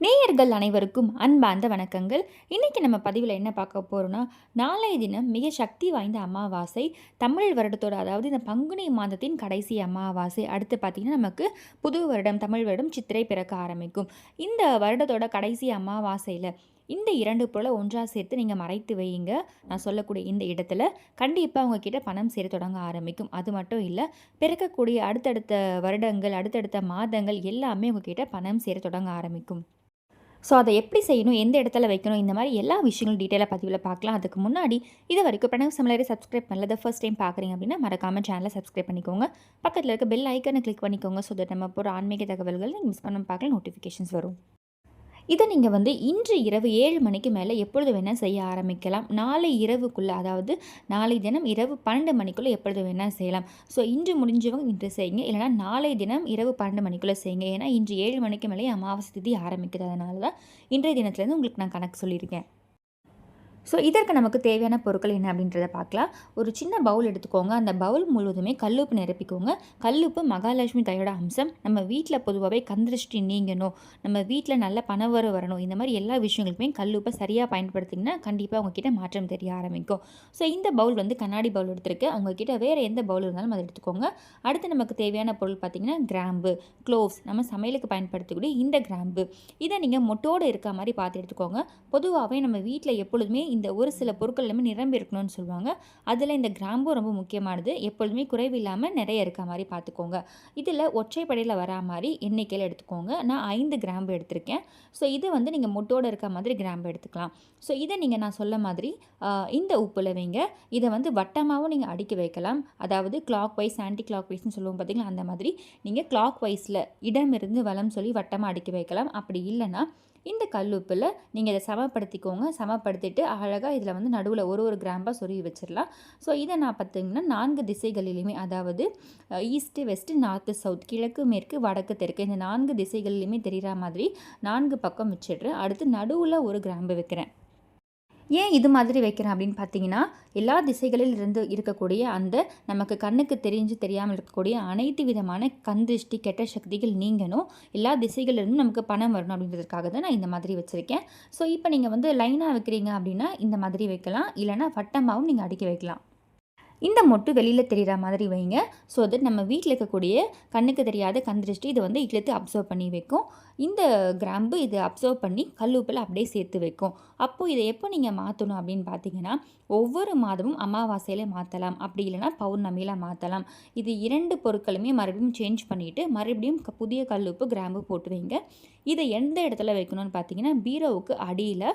நேயர்கள் அனைவருக்கும் அன்பார்ந்த வணக்கங்கள். இன்றைக்கி நம்ம பதிவில் என்ன பார்க்க போகிறோன்னா நாளைய தினம் மிக சக்தி வாய்ந்த அமாவாசை தமிழ் வருடத்தோட அதாவது இந்த பங்குனி மாதத்தின் கடைசி அமாவாசை அடுத்து பார்த்திங்கன்னா நமக்கு புது வருடம் தமிழ் வருடம் சித்திரை பிறக்க ஆரம்பிக்கும். இந்த வருடத்தோட கடைசி அமாவாசையில் இந்த இரண்டு பொருளை ஒன்றாக சேர்த்து நீங்கள் மறைத்து வையுங்க. நான் சொல்லக்கூடிய இந்த இடத்துல கண்டிப்பாக உங்ககிட்ட பணம் சேர தொடங்க ஆரம்பிக்கும். அது மட்டும் இல்லை பிறக்கக்கூடிய அடுத்தடுத்த வருடங்கள் அடுத்தடுத்த மாதங்கள் எல்லாமே உங்ககிட்ட பணம் சேர தொடங்க ஆரம்பிக்கும். ஸோ அதை எப்படி செய்யணும்? எந்த இடத்துல வைக்கணும்? இந்த மாதிரி எல்லா விஷயங்களும் டீட்டெயிலாக பதிவில் பார்க்கலாம். அதுக்கு முன்னாடி இது வரைக்கும் பிரணவ் சமலரை சப்ஸ்கிரைப் பண்ணல ஃபர்ஸ்ட் டைம் பார்க்குறீங்க அப்படின்னா மறக்காமல் சேனலை சப்ஸ்கிரைப் பண்ணிக்கோங்க. பக்கத்தில் இருக்க பெல் ஐக்கனை கிளிக் பண்ணிக்கோங்க ஸோ தட் நம்ம போகிற ஆன்மீக தகவல்கள் நீங்கள் மிஸ் பண்ண பார்க்கலாம் நோட்டிஃபிகேஷன்ஸ் வரும். இதை நீங்கள் வந்து இன்று இரவு ஏழு மணிக்கு மேலே எப்பொழுது வேணால் செய்ய ஆரம்பிக்கலாம். நாளை இரவுக்குள்ளே அதாவது நாளை தினம் இரவு பன்னெண்டு மணிக்குள்ளே எப்பொழுது வேணால் செய்யலாம். ஸோ இன்று முடிஞ்சவங்க இன்று செய்யுங்க. இல்லைனா நாளை தினம் இரவு பன்னெண்டு மணிக்குள்ளே செய்யுங்க. ஏன்னா இன்று ஏழு மணிக்கு மேலே அமாவாசை திதி ஆரம்பிக்கிறது அதனால தான் இன்றைய தினத்துலேருந்து உங்களுக்கு நான் கணக்கு சொல்லியிருக்கேன். ஸோ இதற்கு நமக்கு தேவையான பொருட்கள் என்ன அப்படின்றத பார்க்கலாம். ஒரு சின்ன பவுல் எடுத்துக்கோங்க. அந்த பவுல் முழுவதுமே கல்லுப்பு நிரப்பிக்கோங்க. கல்லுப்பு மகாலட்சுமி தாயோட அம்சம். நம்ம வீட்டில் பொதுவாகவே கந்திருஷ்டி நீங்கணும். நம்ம வீட்டில் நல்ல பணவர வரணும். இந்த மாதிரி எல்லா விஷயங்களுக்குமே கல்லுப்பை சரியாக பயன்படுத்திங்கன்னா கண்டிப்பாக உங்ககிட்ட மாற்றம் தெரிய ஆரம்பிக்கும். ஸோ இந்த பவுல் வந்து கண்ணாடி பவுல் எடுத்திருக்கு. உங்ககிட்ட வேறு எந்த பவுல் இருந்தாலும் அதை எடுத்துக்கோங்க. அடுத்து நமக்கு தேவையான பொருள் பார்த்திங்கன்னா கிராம்பு க்ளோவ்ஸ் நம்ம சமையலுக்கு பயன்படுத்தக்கூடிய இந்த கிராம்பு. இதை நீங்கள் மொட்டோடு இருக்க மாதிரி பார்த்து எடுத்துக்கோங்க. பொதுவாகவே நம்ம வீட்டில் எப்பொழுதுமே இந்த ஒரு சில பொருட்கள் எல்லாமே நிரம்பி இருக்கணும்னு சொல்லுவாங்க. அதில் இந்த கிராம்பும் ரொம்ப முக்கியமானது. எப்பொழுதுமே குறைவு இல்லாமல் நிறைய இருக்க மாதிரி பார்த்துக்கோங்க இதில் ஒற்றைப்படையில் வரா மாதிரி எண்ணிக்கையில் எடுத்துக்கோங்க. நான் ஐந்து கிராம்பு எடுத்திருக்கேன். ஸோ இதை வந்து நீங்கள் முட்டோடு இருக்க மாதிரி கிராம்பு எடுத்துக்கலாம். ஸோ இதை நீங்கள் நான் சொல்ல மாதிரி இந்த உப்பில் வைங்க. இதை வந்து வட்டமாகவும் நீங்கள் அடுக்கி வைக்கலாம். அதாவது கிளாக் வைஸ் ஆன்டி கிளாக் வைஸ்னு சொல்லுவோம் பார்த்தீங்களா அந்த மாதிரி நீங்கள் கிளாக் வைஸில் இடமிருந்து வளம் சொல்லி வட்டமாக அடுக்கி வைக்கலாம். அப்படி இல்லைன்னா இந்த கல்லுப்பில் நீங்கள் இதை சமப்படுத்திக்கோங்க. சமப்படுத்திட்டு அழகாக இதில் வந்து நடுவில் ஒரு ஒரு கிராம்பாக சொருகி வச்சிடலாம் ஸோ இதை நான் பார்த்திங்கன்னா நான்கு திசைகளிலுமே அதாவது ஈஸ்ட்டு வெஸ்ட்டு நார்த்து சவுத் கிழக்கு மேற்கு வடக்கு தெற்கு இந்த நான்கு திசைகளிலுமே தெரிகிற மாதிரி நான்கு பக்கம் வச்சிடுறேன் அடுத்து நடுவில் ஒரு கிராம்பு வைக்கிறேன். ஏன் இது மாதிரி வைக்கிறேன் அப்படின்னு பார்த்தீங்கன்னா எல்லா திசைகளில் இருந்து இருக்கக்கூடிய அந்த நமக்கு கண்ணுக்கு தெரிஞ்சு தெரியாமல் இருக்கக்கூடிய அனைத்து விதமான கந்திஷ்டி கெட்ட சக்திகள் நீங்கணும். எல்லா திசைகளிலிருந்தும் நமக்கு பணம் வரணும் அப்படின்றதுக்காக தான் நான் இந்த மாதிரி வச்சுருக்கேன். ஸோ இப்போ நீங்கள் வந்து லைனாக வைக்கிறீங்க அப்படின்னா இந்த மாதிரி வைக்கலாம். இல்லைனா வட்டமாகவும் நீங்கள் அடுக்கி வைக்கலாம். இந்த மொட்டு வெளியில் தெரிகிற மாதிரி வைங்க. ஸோ தட் நம்ம வீட்டில் இருக்கக்கூடிய கண்ணுக்கு தெரியாத கந்திருஷ்டி இதை வந்து இழுத்து அப்சர்வ் பண்ணி வைக்கும். இந்த கிராம்பு இதை அப்சர்வ் பண்ணி கல்லுப்பில் அப்படியே சேர்த்து வைக்கும். அப்போது இதை எப்போ நீங்கள் மாற்றணும் அப்படின்னு பார்த்தீங்கன்னா ஒவ்வொரு மாதமும் அமாவாசையில் மாற்றலாம் அப்படி இல்லைனா பௌர்ணமியில் மாற்றலாம் இது இரண்டு பொருட்களுமே மறுபடியும் சேஞ்ச் பண்ணிவிட்டு மறுபடியும் புதிய கல்லுப்பு கிராம்பு போட்டு வைங்க. இதை எந்த இடத்துல வைக்கணும்னு பார்த்தீங்கன்னா பீரோவுக்கு அடியில்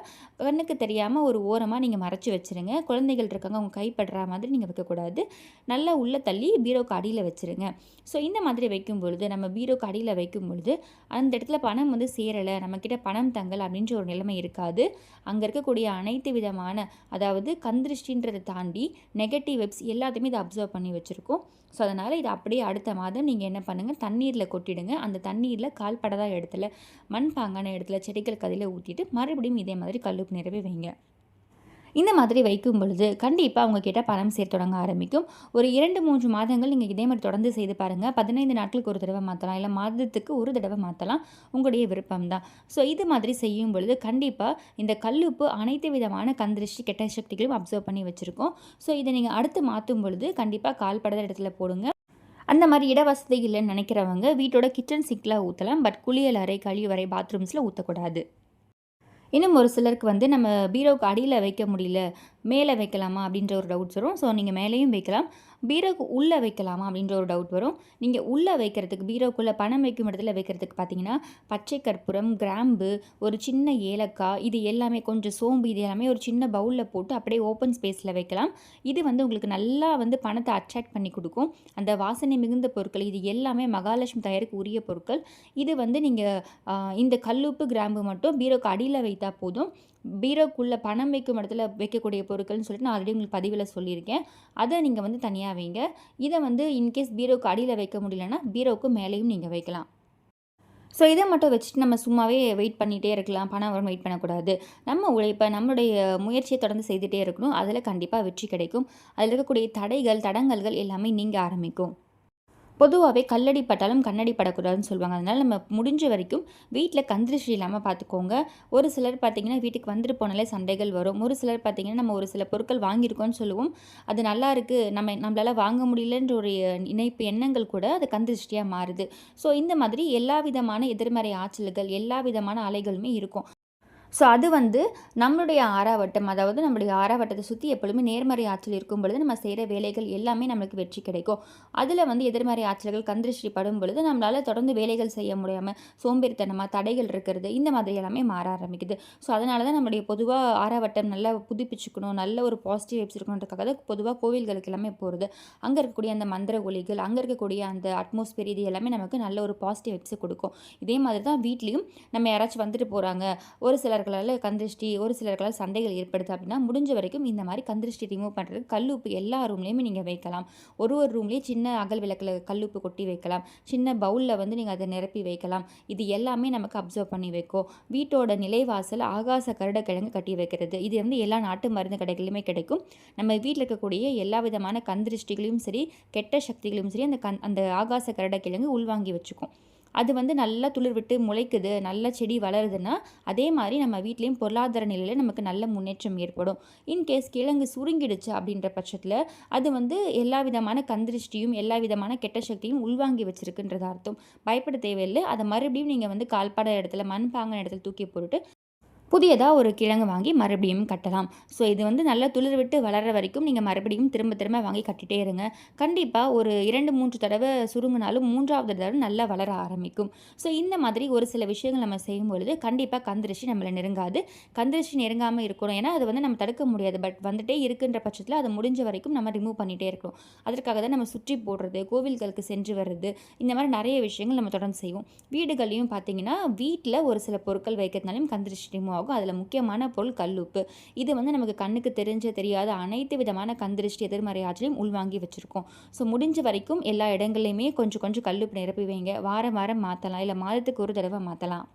கண்ணுக்கு தெரியாமல் ஒரு ஓரமாக நீங்கள் மறைச்சி வச்சுருங்க. குழந்தைகள் இருக்காங்க அவங்க கைப்படுற மாதிரி நீங்கள் வைக்கக்கூடாது நல்லா உள்ளே தள்ளி பீரோவுக்கு அடியில் வச்சுருங்க. ஸோ இந்த மாதிரி வைக்கும் பொழுது நம்ம பீரோக்கு அடியில் வைக்கும் பொழுது அந்த இடத்துல பணம் வந்து சேரலை நம்மக்கிட்ட பணம் தங்கல் அப்படின்ற ஒரு நிலைமை இருக்காது. அங்கே இருக்கக்கூடிய அனைத்து விதமான அதாவது கந்திருஷ்டின்றதை தாண்டி நெகட்டிவ் வெப்ஸ் எல்லாத்தையுமே இதை அப்சர்வ் பண்ணி வச்சுருக்கோம். ஸோ அதனால் இதை அப்படியே அடுத்த மாதம் நீங்கள் என்ன பண்ணுங்கள் தண்ணீரில் கொட்டிடுங்க. அந்த தண்ணீரில் கால்படாத இடத்துல மண் பாங்கான இடத்துல செடிகள் கதையில் ஊற்றிட்டு மறுபடியும் இதே மாதிரி கல்லுப்பு நிறவே வைங்க. இந்த மாதிரி வைக்கும் பொழுது கண்டிப்பாக அவங்க கிட்ட பணம் சேர்த்து தொடங்க ஆரம்பிக்கும். ஒரு இரண்டு மூன்று மாதங்கள் நீங்கள் இதே மாதிரி தொடர்ந்து செய்து பாருங்கள் பதினைந்து நாட்களுக்கு ஒரு தடவை மாற்றலாம் இல்லை மாதத்துக்கு ஒரு தடவை மாற்றலாம் உங்களுடைய விருப்பம் தான் ஸோ இது மாதிரி செய்யும் பொழுது கண்டிப்பாக இந்த கல்லுப்பு அனைத்து விதமான கந்திருஷ்டி கெட்ட சக்திகளும் அப்சர்வ் பண்ணி வச்சுருக்கோம். ஸோ இதை நீங்கள் அடுத்து மாற்றும் பொழுது கண்டிப்பாக கால்படாத இடத்துல போடுங்க. அந்த மாதிரி இட வசதி இல்லைன்னு நினைக்கிறவங்க வீட்டோட கிச்சன் சிங்கில் ஊற்றலாம் பட் குளியல் அறை கழிவறை பாத்ரூம்ஸில் ஊற்றக்கூடாது இன்னும் ஒரு சிலருக்கு வந்து நம்ம பீரோவுக்கு அடியில் வைக்க முடியல. மேலே வைக்கலாமா அப்படின்ற ஒரு டவுட்ஸ் வரும். ஸோ நீங்கள் மேலேயும் வைக்கலாம். பீரோக்கு உள்ளே வைக்கலாமா அப்படின்ற ஒரு டவுட் வரும். நீங்கள் உள்ளே வைக்கிறதுக்கு பீரோக்குள்ளே பணம் வைக்கும் இடத்துல வைக்கிறதுக்கு பார்த்தீங்கன்னா பச்சை கற்பூரம் கிராம்பு ஒரு சின்ன ஏலக்காய் இது எல்லாமே கொஞ்சம் சோம்பு இது எல்லாமே ஒரு சின்ன பவுலில் போட்டு அப்படியே ஓப்பன் ஸ்பேஸில் வைக்கலாம். இது வந்து உங்களுக்கு நல்லா வந்து பணத்தை அட்ராக்ட் பண்ணி கொடுக்கும். அந்த வாசனை மிகுந்த பொருட்கள் இது எல்லாமே மகாலட்சுமி தயாருக்கு உரிய பொருட்கள். இது வந்து நீங்கள் இந்த கல்லுப்பு கிராம்பு மட்டும் பீரோக்கு அடியில் வைத்தால் போதும். பீரோக்குள்ளே பணம் வைக்கும் இடத்துல வைக்கக்கூடிய பொருட்கள்னு சொல்லிட்டு நான் ஆல்ரெடி உங்களுக்கு பதிவில் சொல்லியிருக்கேன். அதை நீங்கள் வந்து தனியாக வைங்க. இதை வந்து இன்கேஸ் பீரோக்கு அடியில் வைக்க முடியலன்னா பீரோவுக்கு மேலேயும் நீங்கள் வைக்கலாம். ஸோ இதை மட்டும் வச்சுட்டு நம்ம சும்மாவே வெயிட் பண்ணிகிட்டே இருக்கலாம். பணம் வரும் வெயிட் பண்ணக்கூடாது. நம்ம உழைப்பை நம்மளுடைய முயற்சியை தொடர்ந்து செய்துகிட்டே இருக்கணும். அதில் கண்டிப்பாக வெற்றி கிடைக்கும். அதில் இருக்கக்கூடிய தடைகள் தடங்கல்கள் எல்லாமே நீங்கள் ஆரம்பிக்கும். பொதுவாகவே கல்லடி பட்டாலும் கண்ணடி படக்கூடாதுன்னு சொல்லுவாங்க. அதனால் நம்ம முடிஞ்ச வரைக்கும் வீட்டில் கந்திரிஷி இல்லாமல் பார்த்துக்கோங்க ஒரு சிலர் பார்த்திங்கன்னா வீட்டுக்கு வந்துட்டு போனாலே சண்டைகள் வரும். ஒரு சிலர் பார்த்திங்கன்னா நம்ம ஒரு சில பொருட்கள் வாங்கியிருக்கோம்னு சொல்லுவோம். அது நல்லா இருக்குது நம்ம நம்மளால் வாங்க முடியலன்ற ஒரு இணைப்பு எண்ணங்கள் கூட அது கந்திருஷ்டியாக மாறுது. ஸோ இந்த மாதிரி எல்லா விதமான எதிர்மறை ஆற்றல்கள் எல்லா விதமான அலைகளுமே இருக்கும். ஸோ அது வந்து நம்மளுடைய ஆறாவட்டம் அதாவது நம்மளுடைய ஆறாவட்டத்தை சுற்றி எப்பொழுதுமே நேர்மறை ஆற்றல் இருக்கும் பொழுது நம்ம செய்கிற வேலைகள் எல்லாமே நம்மளுக்கு வெற்றி கிடைக்கும். அதில் வந்து எதிர்மறை ஆற்றல்கள் கந்திருஷ்டி படும் பொழுது நம்மளால் தொடர்ந்து வேலைகள் செய்ய முடியாமல் சோம்பேறித்தனமாக தடைகள் இருக்கிறது இந்த மாதிரி எல்லாமே மாற ஆரம்பிக்குது. ஸோ அதனால தான் நம்மளுடைய பொதுவாக ஆறாவட்டம் நல்லா புதுப்பிச்சுக்கணும் நல்ல ஒரு பாசிட்டிவ் வைப்ஸ் இருக்கணுன்றக்காக தான் பொதுவாக கோவில்களுக்கு எல்லாமே போகிறது அங்கே இருக்கக்கூடிய அந்த மந்திர ஒலிகள் அங்கே இருக்கக்கூடிய அந்த அட்மாஸ்பியர் இது எல்லாமே நமக்கு நல்ல ஒரு பாசிட்டிவ் வைப்ஸை கொடுக்கும். இதே மாதிரி தான் வீட்லேயும் நம்ம யாராச்சும் வந்துட்டு போகிறாங்க ஒரு சில சிலர்களால் கந்திருஷ்டி ஒரு சிலர்களால் சண்டைகள் ஏற்படுது அப்படின்னா முடிஞ்ச வரைக்கும் இந்த மாதிரி கந்திருஷ்டி ரிமூவ் பண்ணுறது கல்லுப்பு எல்லா ரூம்லேயுமே நீங்கள் வைக்கலாம். ஒரு ஒரு ரூம்லேயும் சின்ன அகல் விளக்கில் கல்லுப்பு கொட்டி வைக்கலாம். சின்ன பவுலில் வந்து நீங்கள் அதை நிரப்பி வைக்கலாம். இது எல்லாமே நமக்கு அப்சர்வ் பண்ணி வைக்கும். வீட்டோட நிலைவாசல் ஆகாச கருடக்கிழங்கு கட்டி வைக்கிறது. இது வந்து எல்லா நாட்டு மருந்து கடைகளிலுமே கிடைக்கும். நம்ம வீட்டில் இருக்கக்கூடிய எல்லா விதமான கந்திருஷ்டிகளையும் சரி கெட்ட சக்திகளையும் சரி அந்த கண் அந்த ஆகாச கருடக்கிழங்கு உள்வாங்கி வச்சுக்கும். அது வந்து நல்லா துளிர் விட்டு முளைக்குது நல்ல செடி வளருதுன்னா அதே மாதிரி நம்ம வீட்லேயும் பொருளாதார நிலையில் நமக்கு நல்ல முன்னேற்றம் ஏற்படும். இன்கேஸ் கிழங்கு சுருங்கிடுச்சு அப்படின்ற பட்சத்தில் அது வந்து எல்லா விதமான கந்திருஷ்டியும் எல்லா விதமான கெட்ட சக்தியும் உள்வாங்கி வச்சிருக்குன்றது அர்த்தம். பயப்பட தேவையில்லை. அதை மறுபடியும் நீங்கள் வந்து கால்பட இடத்துல மண் பாங்கின இடத்துல தூக்கி போட்டுட்டு புதியதாக ஒரு கிழங்கு வாங்கி மறுபடியும் கட்டலாம். ஸோ இது வந்து நல்லா துளிர் விட்டு வளர்கிற வரைக்கும் நீங்கள் மறுபடியும் திரும்ப திரும்ப வாங்கி கட்டிகிட்டே இருங்க. கண்டிப்பாக ஒரு இரண்டு மூன்று தடவை சுருங்கினாலும் மூன்றாவது தடவை நல்லா வளர ஆரம்பிக்கும். ஸோ இந்த மாதிரி ஒரு சில விஷயங்கள் நம்ம செய்யும் பொழுது கண்டிப்பாக கந்திரிச்சி நம்மளை நெருங்காது. கந்திரிச்சி நெருங்காமல் இருக்கணும். ஏன்னா அது வந்து நம்ம தடுக்க முடியாது. பட் வந்துட்டே இருக்குன்ற பட்சத்தில் அதை முடிஞ்ச வரைக்கும் நம்ம ரிமூவ் பண்ணிகிட்டே இருக்கணும். அதற்காக தான் நம்ம சுற்றி போடுறது கோவில்களுக்கு சென்று வர்றது இந்த மாதிரி நிறைய விஷயங்கள் நம்ம தொடர்ந்து செய்வோம். வீடுகள்லையும் பார்த்தீங்கன்னா வீட்டில் ஒரு சில பொருட்கள் வைக்கிறதுனாலையும் கந்திரிச்சி ரிமூவ் ஆகும். அதில் முக்கியமான பொருள் கல்லுப்பு. இது வந்து நமக்கு கண்ணுக்கு தெரிஞ்ச தெரியாத அனைத்து விதமான கந்திருஷ்டி எதிர்மறை ஆற்றலையும் உள்வாங்கி வச்சுருக்கோம். ஸோ முடிஞ்ச வரைக்கும் எல்லா இடங்கள்லையுமே கொஞ்சம் கொஞ்சம் கல்லுப்பு நிரப்பி வைங்க. வாரம் வாரம் மாற்றலாம் இல்லை மாதத்துக்கு ஒரு தடவை மாற்றலாம்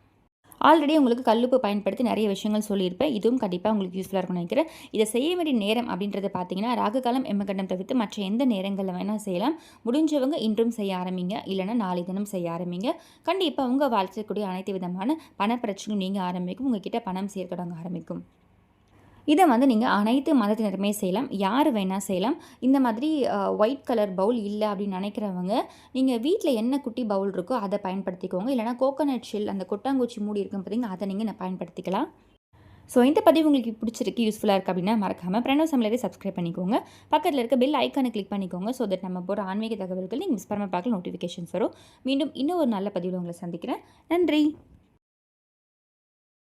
ஆல்ரெடி உங்களுக்கு கல்லுப்பு பயன்படுத்தி நிறைய விஷயங்கள் சொல்லியிருப்பேன். இதுவும் கண்டிப்பாக உங்களுக்கு யூஸ்ஃபுல்லாக இருக்கும்னு நினைக்கிறேன். இதை செய்ய வேண்டிய நேரம் அப்படின்றத பார்த்தீங்கன்னா ராகுகாலம் எம்மகண்டம் தவிர்த்து மற்ற எந்த நேரங்களில் வேணால் செய்யலாம். முடிஞ்சவங்க இன்றும் செய்ய ஆரம்பிங்க. இல்லைனா நாளை தினம் செய்ய ஆரம்பிங்க. கண்டிப்பாக உங்கள் வாழ்க்கைக்கூடிய அனைத்து விதமான பண பிரச்சனையும் நீங்கள் ஆரம்பிக்கும். உங்ககிட்ட பணம் சேர்க்க தொடங்க ஆரம்பிக்கும். இதை வந்து நீங்கள் அனைத்து மதத்தினருமே செய்யலாம். யார் வேணால் செய்யலாம். இந்த மாதிரி ஒயிட் கலர் பவுல் இல்லை அப்படின்னு நினைக்கிறவங்க நீங்கள் வீட்டில் என்ன குட்டி பவுல் இருக்கோ அதை பயன்படுத்திக்கோங்க. இல்லைனா கோகோனட் ஷெல் அந்த கொட்டாங்குச்சி மூடி இருக்கும் பார்த்தீங்கன்னா அதை நீங்கள் பயன்படுத்திக்கலாம். ஸோ இந்த பதிவு உங்களுக்கு பிடிச்சிருக்கு யூஸ்ஃபுல்லாக இருக்குது அப்படின்னா மறக்காமல் பிரணவ் சமையலே சப்ஸ்கிரைப் பண்ணிக்கோங்க. பக்கத்தில் இருக்க பெல் ஐக்கானை கிளிக் பண்ணிக்கோங்க ஸோ தட் நம்ம போகிற ஆன்மீக தகவல்கள் நீங்கள் மிஸ் பண்ண பார்க்கல நோட்டிஃபிகேஷன்ஸ் வரும். மீண்டும் இன்னும் ஒரு நல்ல பதிவில் உங்களை சந்திக்கிறேன். நன்றி!